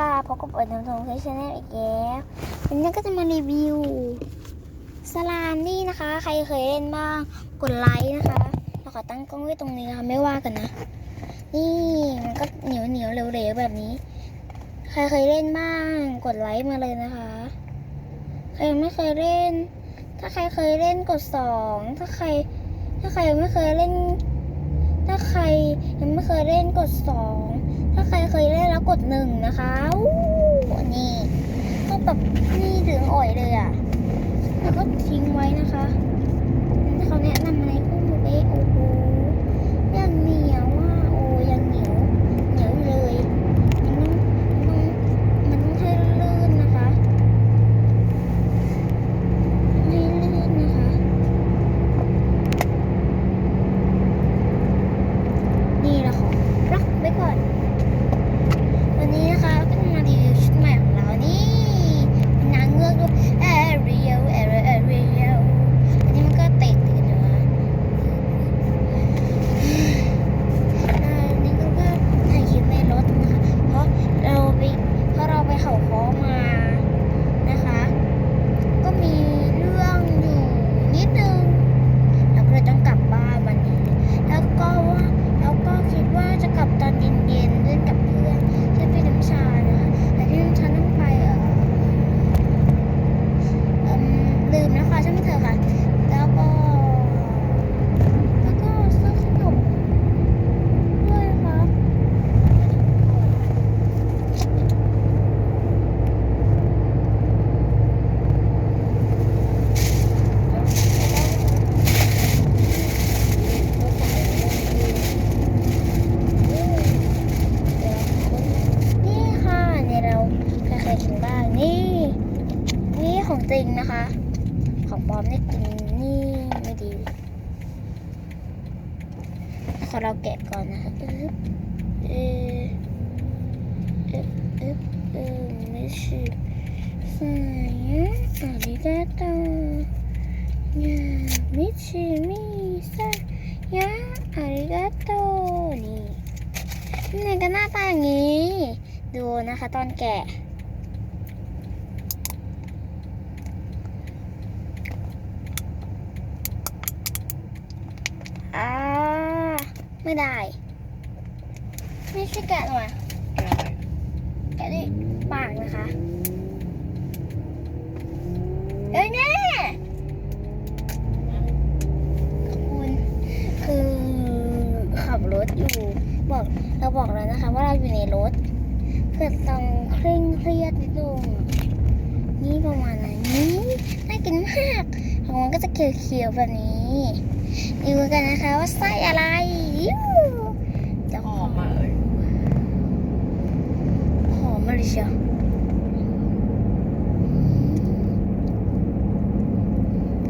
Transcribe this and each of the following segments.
ค่ะพบกับเอิญทงทงที่ชาแนลอีกแล้ววันนี้ก็จะมารีวิวสลามนี่นะคะ ใครเคยเล่นบ้าง กดไลค์นะคะเราขอตั้งกล้องไว้ตรงนี้นะคะไม่ว่ากันนะ นี่มันก็เหนียวเหนียวเหลวๆแบบนี้ ใครเคยเล่นบ้าง กดไลค์มาเลยนะคะ ใครยังไม่เคยเล่น ถ้าใครเคยเล่นกดสองถ้าใคร ถ้าใครยังไม่เคยเล่น ถ้าใครยังไม่เคยเล่นกดสอง ถ้าใครเคยเล่นแล้วกดหนึ่งนะคะ อู้อันนี้ก็แบบนี่ถึงอ่อยเลยอะ แล้วก็ทิ้งไว้นะคะที่เขาแนะนำมาในคู่มือเอ๊ะโอ้โหยังเหนียวอะโอ้ยังเหนียวเหนียวอยู่เลย มันต้องมันต้องมันต้องให้ลื่นนะคะให้ลื่นนะคะ นี่เราขอรักไว้ก่อน วันนี้นะคะก็จะมารีวิวชุดใหม่ของเรานี่เป็นนางเงือกด้วยแอเรียลแอเรียลแอเรียลอันนี้มันก็เตะตื่นอยู่นะอ่านี่ก็ก็ถ่ายคลิปในรถนะคะ เพราะเราไปเพราะเราไปเขาค้อมานะคะ ก็มีเรื่องอยู่นิดนึงเราก็เลยต้องกลับบ้านวันนี้ แล้วก็ว่าแล้วก็คิดว่าจะกลับตอนเย็นๆเล่นกับเพื่อนที่เป็นน้ำชานะคะแต่ที่น้ำชาต้องไปเออเอิ่มลืมนะคะช่างมันเถอะค่ะ แล้วก็ แล้วก็ซื้อขนมด้วยนะคะนี่ค่ะเนี่ยเราใครเคยกินบ้างนี่ นี่ ของจริงนะคะ ของปลอมนี่กินนี่ไม่ดีขอเราแกะก่อนนะคะอึ๊บเอออึ๊บอึ๊บเออไม่ใช่ใส่อาริกาโตยามิชิมิซายาอาริกาโตนี่นี่ก็หน้าตาอย่างนี้ ดูนะคะตอนแกะ อ่า ไม่ได้ ไม่ใช่แกะหน่อยแกะดิปากนะคะเอ้ยแน่คุณคือขับรถอยู่บอกเราบอกแล้วนะคะ ว่าเราอยู่ในรถเกิดต้องเคร่งเครียดนิดนึงนี่ประมาณนั้นนี่น่ากินมากของมันก็จะเขียวๆแบบนี้ดูกันนะคะว่าไส้อะไร ยูจะหอมมาเลยหอมมาเลยเชียว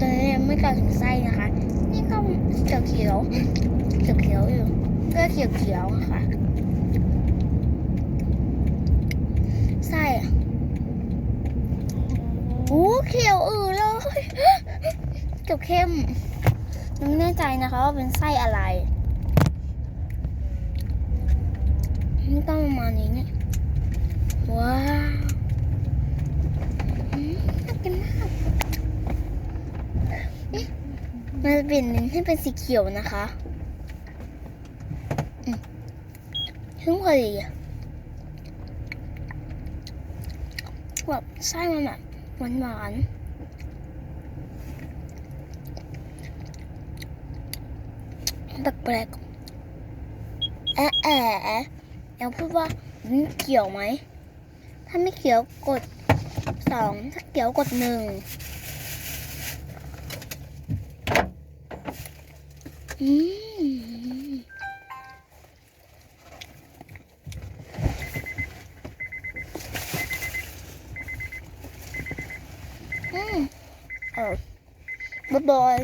ตอนนี้ยังไม่กล่าวถึงไส้นะคะ นี่ก็เขียวเขียวเขียวเขียวอยู่ก็เขียวเขียวๆค่ะไส้อะโอ้เขียวอือเลยเขียวเข้มยังไม่แน่ใจนะคะว่าเป็นไส้อะไร นี่ก็ประมาณนี้เนี่ยว้าวน่ากินมากมันจะเปลี่ยนให้เป็นสีเขียวนะคะถึงพอดีอะแบบไส้มันแบบหวานหวานๆแปลกๆแอะแอะ แล้วพูดว่ามันเขียวไหม ถ้าไม่เขียวกดสองถ้าเขียวกดหนึ่งอืมอืมเออบ๊ายบาย